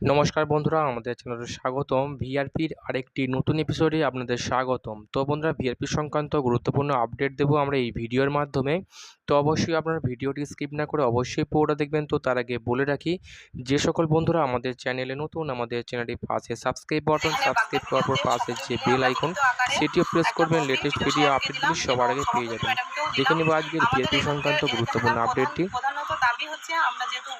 নমস্কার বন্ধুরা আমাদের চ্যানেলে স্বাগতম। ভিআরপির আরেকটি নতুন এপিসোডে আপনাদের স্বাগতম। তো বন্ধুরা ভিআরপি সংক্রান্ত গুরুত্বপূর্ণ আপডেট দেবো আমরা এই ভিডিওর মাধ্যমে। তো অবশ্যই আপনারা ভিডিওটি স্কিপ না করে অবশ্যই পুরোটা দেখবেন। তো তার আগে বলে রাখি যে সকল বন্ধুরা আমাদের চ্যানেলে নতুন আমাদের চ্যানেলটি পাশে সাবস্ক্রাইব বাটন সাবস্ক্রাইব করার পর পাশে যে বেল আইকন সেটিও প্রেস করবেন। লেটেস্ট ভিডিও আপডেটগুলি সবার আগে পেয়ে যাবেন। দেখে নেব আজকের ভিআরপি সংক্রান্ত গুরুত্বপূর্ণ আপডেটটি হচ্ছে, আমরা যেহেতু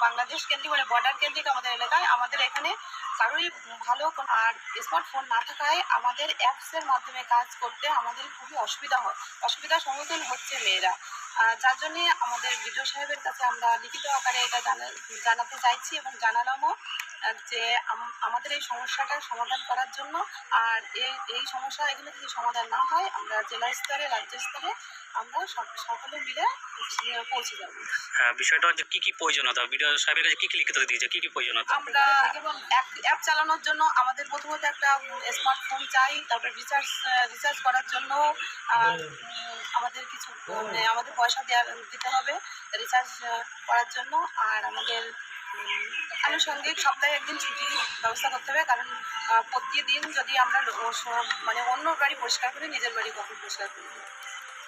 বাংলাদেশ কেন্দ্রিক মানে বর্ডার কেন্দ্রিক আমাদের এলাকায়, আমাদের এখানে কারোরই ভালো আর স্মার্টফোন না থাকায় আমাদের অ্যাপসের মাধ্যমে কাজ করতে আমাদের খুবই অসুবিধা হয়। অসুবিধার সম্মুখীন হচ্ছে মেয়েরা। যার জন্যে আমাদের বিডিও সাহেবের কাছে আমরা লিখিত আকারে এটা জানা- জানাতে চাইছি এবং জানালামও যে আমাদের এই সমস্যাটার সমাধান করার জন্য আর এই এই সমস্যা এগুলো যদি সমাধান না হয় আমরা জেলা স্তরে রাজ্য স্তরে আমরা সক- সকলে মিলে পৌঁছে যাব। হ্যাঁ বিষয়টা হচ্ছে কি কি প্রয়োজনীয়তা? বিডিও সাহেবের কাছে কি কি লিখিত দিয়েছে? কি কি প্রয়োজনীয়তা? আমরা অ্যাপ চালানোর জন্য আমাদের প্রথমত একটা স্মার্টফোন চাই তারপরে রিচার্জ রিচার্জ করার জন্য আর, আমাদের কিছু মানে আমাদের পয়সা দেওয়ার দিতে হবে রিচার্জ করার জন্য। আর আমাদের আনুষঙ্গিক সপ্তাহে একদিন ছুটির ব্যবস্থা করতে হবে কারণ প্রতিদিন যদি আমরা মানে অন্য বাড়ি পরিষ্কার করি নিজের বাড়ি কখন পরিষ্কার করি?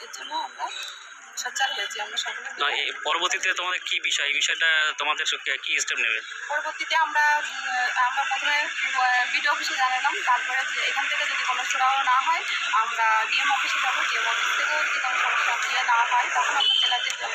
এর জন্য আমরা সোচ্চার হয়েছি আমরা সকলে পরবর্তীতে তোমাদের কি বিষয়? এই বিষয়টা তোমাদের কি স্টেপ নেবে? পরবর্তীতে আমরা আমরা প্রথমে বিডিও অফিসে জানালাম তারপরে এখান থেকে যদি কোনো সুরাহ না হয় আমরা ডিএম অফিসে যাব। ডিএম অফিস থেকেও যদি কোনো সমস্যা দিয়ে না হয় তখন আমরা জেলাতে যাব।